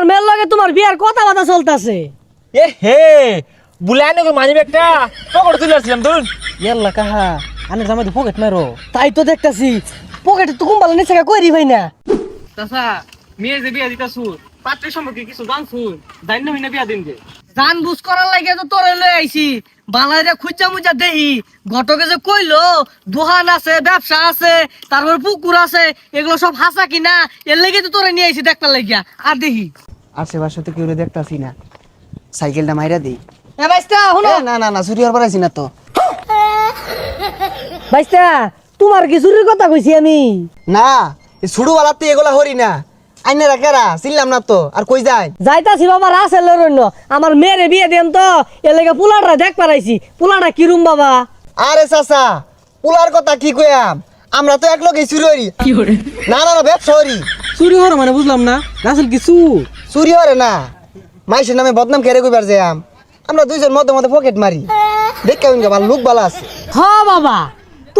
আমার মেয়ের লগে তোমার বিয়ার কথা বাতা চলতেছে। এ হে বুলাই নগর মানি ব্যাগটা পকেট তুলে আসলাম ধরুন। ইয়াল্লা কাহা আনে জামাই তো পকেট মারো তাই তো দেখতাছি পকেটে তো কুম্বালা নিচে কইরি ভাই না। মেয়ে যে বিয়া দিতাছু পাত্রের সম্পর্কে কিছু জানছু? জানি না বিয়া দিন যে জান বুঝ করার লাগে তো তোরে লই আইছি। বালাইরে খুঁজা মুজা দেহি ঘটকে যে কইলো দোকান আছে ব্যবসা আছে তারপর পুকুর আছে এগুলো সব হাসা কিনা এর লেগে তো তোরে নিয়ে আইছি দেখতে লাগিয়া। আর দেখি আশেপাশে তো কেউ দেখতাছি না। সাইকেলটা মাইরা দিই। এ বাইস্তা শুনো। না না না চুরি হবার আইছি না তো। বাইস্তা তোমার কি চুরির কথা কইছি আমি? না ছুড়ু বালাতে এগুলা হরি না। আইনে রাখেরা চিনলাম না তো আর কই যায়? যাইতাছি বাবা রাসেলের অন্য আমার মেয়েরে বিয়ে দেন তো এর লেগে পুলাটা দেখ পারাইছি পুলাটা কিরম বাবা? আরে চাচা পোলার কথা কি কইয়াম? আমরা তো এক লগে চুরি হরি। না না না ব্যবসা হরি। চুরি হর মানে বুঝলাম না রাসেল কিছু চুরি হরে না। মাইসের নামে বদনাম কেড়ে কইবার যাম আমরা দুইজন মধ্যে মধ্যে পকেট মারি। দেখে উনকে ভালো লোক ভালো আছে। হ বাবা।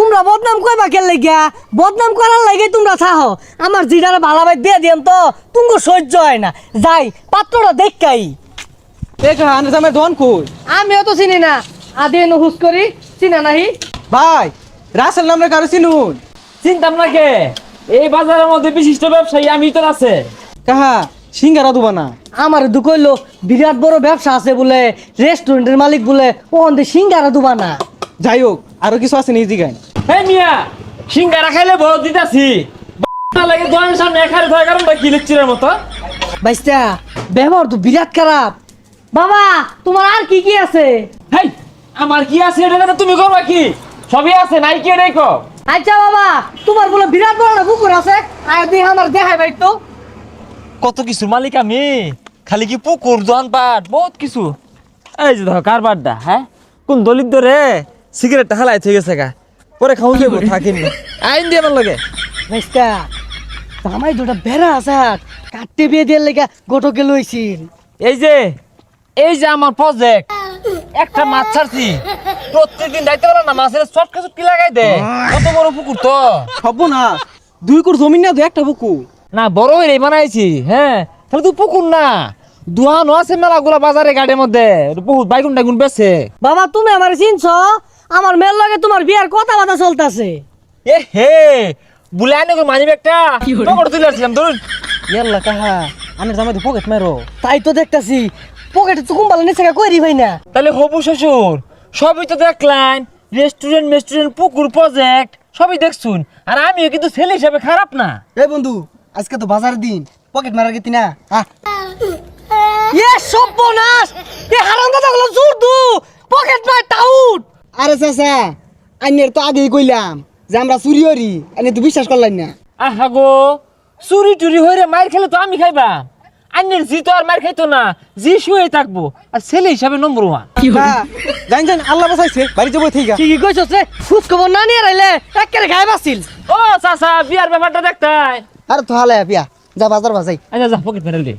তোমরা বদনাম কইবা কেন লাগিয়া? বদনাম করার লাগে তোমরা চাহ। আমার জিডারে ভালাবাই দিয়ে দিন তো তুমি সহ্য হয় না। যাই পাত্রটা দেখাই। জামাই কই? আমিও তো চিনি না। আদি হুস করি চিনা নাহি? ভাই রাসেল নামে কারও চিনুন? চিন্তাম না কে? এই বাজারের মধ্যে বিশিষ্ট ব্যবসায়ী আমি তো আছে কাহা সিঙ্গারা দুবা না? আমার দুকইলো বিরাট বড় ব্যবসা আছে বলে রেস্টুরেন্টের মালিক বলে ওখান থেকে সিঙ্গারা দুবা না। যাই হোক আরও কিছু আছে নি জিগাই এই মিয়া সিঙ্গারা খাইলে দিতাছি। লাগে সামনে ধরে মতো। বাইস্তা ব্যবহার তো বিরাট খারাপ। বাবা তোমার আর কি কি আছে? হেই আমার কি আছে এটা তুমি করবা কি? সবই আছে নাই কি। এটাই কো আচ্ছা বাবা তোমার বলে বিরাট বড় একটা পুকুর আছে? আর দেখ আমার দেখাই ভাই তো। কত কিছু মালিক আমি? খালি কি পুকুর দোকান পাট বহুত কিছু। এই যে ধর কারবারটা হ্যাঁ? কোন দলিত রে সিগারেটটা হালাই থেকে গেছে গা। পরে খাউন দেবো থাকিন আইন দিয়ে আমার লগে। বাইস্তা জামাই দুটা বেড়া আছে কাটতে বিয়ে দিয়ে লেগা গোটকে লইছিল এই যে এই যে আমার প্রজেক্ট একটা মাছ ছাড়ছি। প্রত্যেকদিন দায়িত্ব বলে না মাছের কাছে কি লাগাই দে কত বড় পুকুর তো। সব না দুই কোর জমি না দুই একটা পুকুর। না বড় হয়ে বানাইছি হ্যাঁ। তাহলে তো পুকুর না। দুহানো আছে মেলাগুলা বাজারে গাড়ির মধ্যে। বহুত বাইগুন টাইগুন বেছে বাবা তুমি আমার চিনছ? আমার মেয়ের লগে তোমার বিয়ার কথা বাতা চলতেছে। এ হে বুলাই নগর মানি ব্যাগটা পকেটে তুলে আসছিলাম ধরুন। ইয়াল্লা কাহা আনে জামাই তো পকেট মারো তাই তো দেখতাছি পকেটে তো কুম্বালা নিচে ভাই না। তাহলে হবু শ্বশুর সবই তো দেখলেন রেস্টুরেন্ট মেস্টুরেন্ট পুকুর প্রজেক্ট সবই দেখছুন। আর আমিও কিন্তু ছেলে হিসাবে খারাপ না। এ বন্ধু আজকে তো বাজার দিন পকেট মারার গেতি না। এ এ হারাম দাদা গুলো জোর দু পকেট মার টাউট! আরে চাচা আইনের তো আগেই কইলাম যে আমরা চুরি হরি এনে তো বিশ্বাস করলাম না। আহা গো চুরি টুরি হয়ে মার খেলে তো আমি খাইবা। আন্যের জি তো আর মার খাইতো না জি শুয়ে থাকব আর ছেলে হিসাবে নম্বর ওয়ান। হ্যাঁ, জান জান আল্লাহ বাঁচাইছে বাড়ি যাব থেকে কি কি কইছস রে খুশ খবর না নিয়ে রাইলে একেবারে বাসিল ও চাচা বিয়ার ব্যাপারটা দেখতাই। আরে তো হালে পিয়া যা বাজার বাজাই। আচ্ছা যা পকেট মেরে দে।